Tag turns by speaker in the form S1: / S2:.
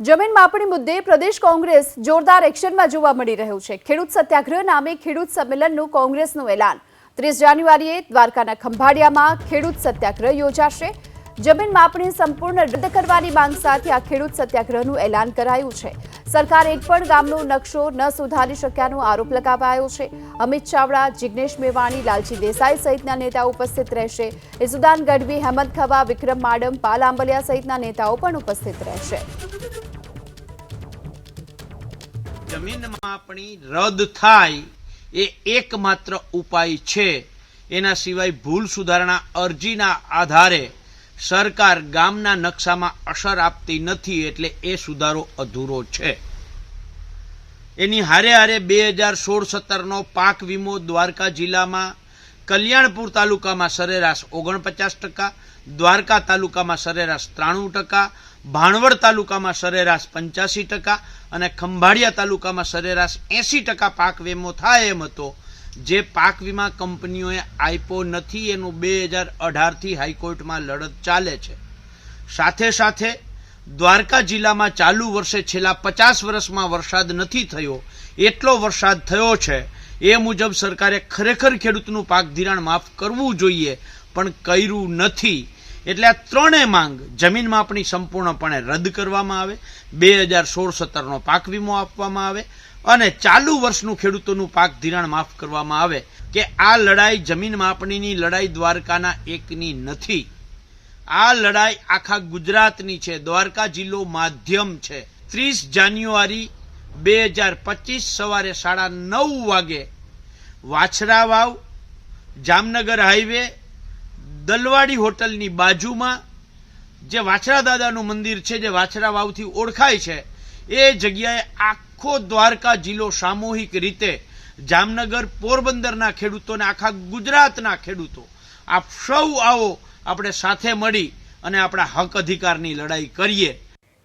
S1: જમીન માપણી મુદ્દે પ્રદેશ કોંગ્રેસ જોરદાર એક્શનમાં જોવા મળી રહ્યું છે. ખેડૂત સત્યાગ્રહ નામે ખેડૂત સંમેલનનું કોંગ્રેસનું એલાન. ત્રીસ જાન્યુઆરીએ દ્વારકાના ખંભાળિયામાં ખેડૂત સત્યાગ્રહ યોજાશે. જમીન માપણી સંપૂર્ણ રદ કરવાની માંગ સાથે આ ખેડૂત સત્યાગ્રહનું એલાન કરાયું છે. સરકાર એક પણ ગામનો નકશો ન સુધારી શક્યાનો આરોપ લગાવાયો છે. અમિત ચાવડા, જિગ્નેશ મેવાણી, લાલજી દેસાઈ સહિતના નેતાઓ ઉપસ્થિત રહેશે. ઈસુદાન ગઢવી, હેમંત ખવા, વિક્રમ માડમ, પાલ આંબલિયા સહિતના નેતાઓ પણ ઉપસ્થિત રહેશે.
S2: જમીન માપણી રદ થાય એ એકમાત્ર ઉપાય છે. એના સિવાય ભૂલ સુધારણા અરજીના આધારે સરકાર ગામના નકશામાં અસર આપતી નથી એટલે એ સુધારો અધૂરો છે. એની હારે હારે બે હજાર સોળ સત્તરનો પાક વીમો દ્વારકા જિલ્લામાં, કલ્યાણપુર તાલુકામાં સરેરાશ ઓગણપચાસ ટકા, દ્વારકા તાલુકામાં સરેરાશ ત્રાણું ટકા, ભાણવડ તાલુકામાં સરેરાશ પંચ્યાસી ટકા અને ખંભાળિયા તાલુકામાં સરેરાશ એંસી ટકા પાક વીમો થાય એમ હતો. જે પાક વીમા કંપનીઓએ આપ્યો નથી, એનું બે હજાર અઢારથી હાઈકોર્ટમાં લડત ચાલે છે. સાથે સાથે દ્વારકા જિલ્લામાં ચાલુ વર્ષે છેલ્લા પચાસ વર્ષમાં વરસાદ નથી થયો. એટલો વરસાદ થયો છે. એ મુજબ સરકારે ખરેખર ખેડૂતનું પાક ધિરાણ માફ કરવું જોઈએ, પણ કર્યું નથી. એટલે આ ત્રણેય માંગ જમીન માપણી સંપૂર્ણપણે રદ કરવામાં આવે. બે હજાર સોળ સત્તરનો પાક વીમો આપવામાં આવે અને ચાલુ વર્ષનું ખેડૂતોનું પાક ધિરાણ માફ કરવામાં આવે કે આ લડાઈ જમીન માપણીની લડાઈ દ્વારકાના એકની નથી. આ લડાઈ આખા ગુજરાતની છે. દ્વારકા જિલ્લો માધ્યમ છે. ત્રીસ જાન્યુઆરી બે હજાર પચીસ સવારે સાડા નવ વાગે વાછરા વાવ જામનગર હાઈવે, દલવાડી હોટલની બાજુમાં જે વાછરા દાદાનું મંદિર છે, જે વાછરા વાવથી ઓળખાય છે, એ જગ્યાએ આખો દ્વારકા જિલ્લો સામૂહિક રીતે જામનગર પોરબંદરના ખેડૂતોને, આખા ગુજરાતના ખેડૂતો આપ સૌ આવો આપણે સાથે મળી અને આપણા હક અધિકારની લડાઈ કરીએ.